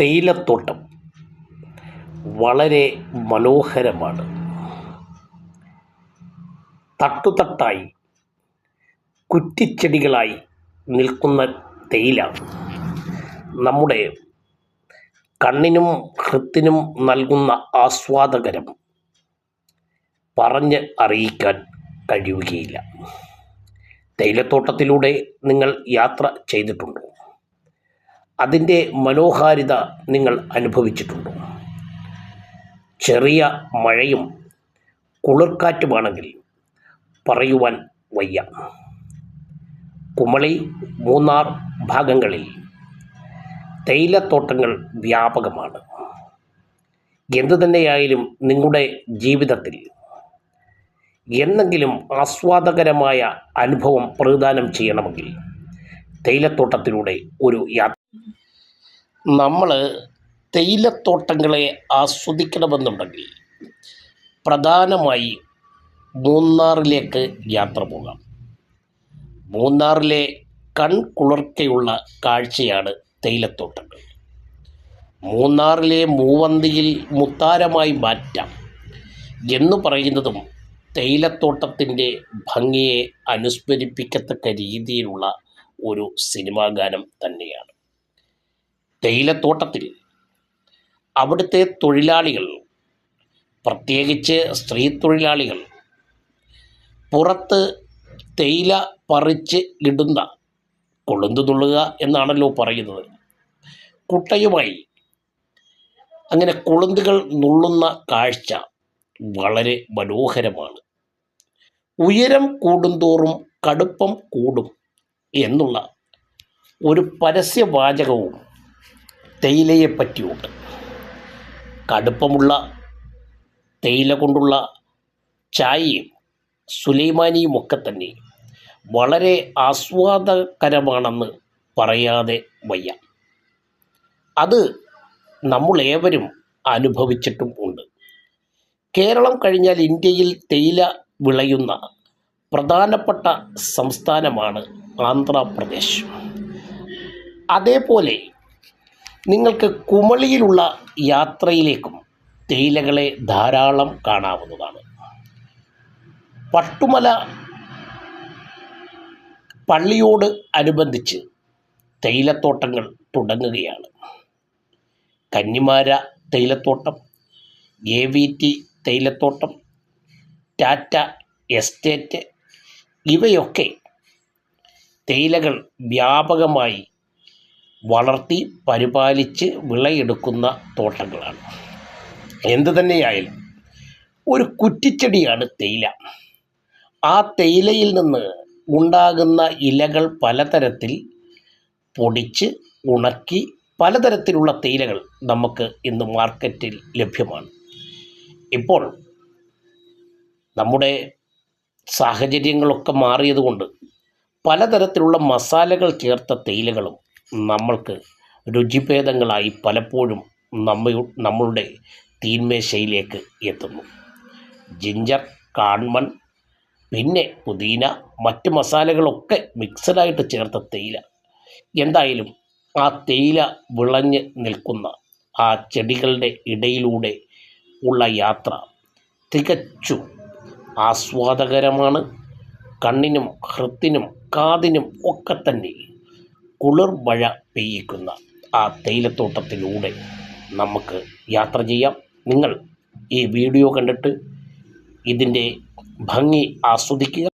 തേയിലത്തോട്ടം വളരെ മനോഹരമാണ്. തട്ടുതട്ടായി കുറ്റിച്ചെടികളായി നിൽക്കുന്ന തേയില നമ്മുടെ കണ്ണിനും ഹൃത്തിനും നൽകുന്ന ആസ്വാദകരം പറഞ്ഞ് അറിയിക്കാൻ കഴിയുകയില്ല. തേയിലത്തോട്ടത്തിലൂടെ നിങ്ങൾ യാത്ര ചെയ്തിട്ടുണ്ടോ? അതിന്റെ മനോഹാരിത നിങ്ങൾ അനുഭവിച്ചിട്ടുണ്ടോ? ചെറിയ മഴയും കുളിർക്കാറ്റുമാണെങ്കിൽ പറയുവാൻ വയ്യ. കുമളി മൂന്നാർ ഭാഗങ്ങളിൽ തേയിലത്തോട്ടങ്ങൾ വ്യാപകമാണ്. എന്തു തന്നെയായാലും നിങ്ങളുടെ ജീവിതത്തിൽ എന്നെങ്കിലും ആസ്വാദകരമായ അനുഭവം പ്രദാനം ചെയ്യണമെങ്കിൽ തേയിലത്തോട്ടത്തിലൂടെ ഒരു യാത്ര നമ്മൾ തേയിലത്തോട്ടങ്ങളെ ആസ്വദിക്കണമെന്നുണ്ടെങ്കിൽ പ്രധാനമായി മൂന്നാറിലേക്ക് യാത്ര പോകാം. മൂന്നാറിലെ കൺകുളിർക്കയുള്ള കാഴ്ചയാണ് തേയിലത്തോട്ടങ്ങൾ. മൂന്നാറിലെ മൂവന്തിയിൽ മുത്താരമായി മാറ്റാം എന്ന് പറയുന്നതും തേയിലത്തോട്ടത്തിന്റെ ഭംഗിയെ അനുസ്മരിപ്പിക്കത്തക്ക രീതിയിലുള്ള ഒരു സിനിമാഗാനം തന്നെയാണ്. തേയിലത്തോട്ടത്തിൽ അവിടുത്തെ തൊഴിലാളികൾ പ്രത്യേകിച്ച് സ്ത്രീ തൊഴിലാളികൾ പുറത്ത് തേയില പറിച്ച് ഇടുന്ന കൊളുന്തു തുള്ളുക എന്നാണല്ലോ പറയുന്നത്. കുട്ടയുമായി അങ്ങനെ കൊളുന്തുകൾ നുള്ളുന്ന കാഴ്ച വളരെ മനോഹരമാണ്. ഉയരം കൂടുന്തോറും കടുപ്പം കൂടും എന്നുള്ള ഒരു പരസ്യവാചകവും തേയിലയെ പറ്റിയുണ്ട് കടുപ്പമുള്ള തേയില കൊണ്ടുള്ള ചായയും സുലൈമാനിയും ഒക്കെ തന്നെ വളരെ ആസ്വാദകരമാണെന്ന് പറയാതെ വയ്യ. അത് നമ്മളേവരും അനുഭവിച്ചിട്ടും ഉണ്ട്. കേരളം കഴിഞ്ഞാൽ ഇന്ത്യയിൽ തേയില വിളയുന്ന പ്രധാനപ്പെട്ട സംസ്ഥാനമാണ് ആന്ധ്രാപ്രദേശ്. അതേപോലെ നിങ്ങൾക്ക് കുമളിയിലുള്ള യാത്രയിലേക്കും തേയിലകളെ ധാരാളം കാണാവുന്നതാണ്. പട്ടുമല പള്ളിയോട് അനുബന്ധിച്ച് തേയിലത്തോട്ടങ്ങൾ തുടങ്ങുകയാണ്. കന്നിമാര തേയിലത്തോട്ടം എ വി ടി തേയിലത്തോട്ടം ടാറ്റ എസ്റ്റേറ്റ് ഇവയൊക്കെ തേയിലകൾ വ്യാപകമായി വളർത്തി പരിപാലിച്ച് വിളയെടുക്കുന്ന തോട്ടങ്ങളാണ്. എന്തു തന്നെയായാലും ഒരു കുറ്റിച്ചെടിയാണ് തേയില. ആ തേയിലയിൽ നിന്ന് ഉണ്ടാകുന്ന ഇലകൾ പലതരത്തിൽ പൊടിച്ച് ഉണക്കി പലതരത്തിലുള്ള തേയിലകൾ നമുക്ക് ഇന്ന് മാർക്കറ്റിൽ ലഭ്യമാണ്. ഇപ്പോൾ നമ്മുടെ സാഹചര്യങ്ങളൊക്കെ മാറിയതുകൊണ്ട് പലതരത്തിലുള്ള മസാലകൾ ചേർത്ത തേയിലകളും നമ്മൾക്ക് രുചിഭേദങ്ങളായി പലപ്പോഴും നമ്മ നമ്മളുടെ തീന്മേശയിലേക്ക് എത്തുന്നു. ജിഞ്ചർ കാൺമൺ പിന്നെ പുതിന മറ്റ് മസാലകളൊക്കെ മിക്സഡായിട്ട് ചേർത്ത തേയില. എന്തായാലും ആ തേയില വിളഞ്ഞ് നിൽക്കുന്ന ആ ചെടികളുടെ ഇടയിലൂടെ ഉള്ള യാത്ര തികച്ചും ആസ്വാദകരമാണ്. കണ്ണിനും ഹൃത്തിനും കാതിനും ഒക്കെ തന്നെ കുളിർ മഴ പെയ്യിക്കുന്ന ആ തേയിലത്തോട്ടത്തിലൂടെ നമുക്ക് യാത്ര ചെയ്യാം. നിങ്ങൾ ഈ വീഡിയോ കണ്ടിട്ട് ഇതിന്റെ ഭംഗി ആസ്വദിക്കുക.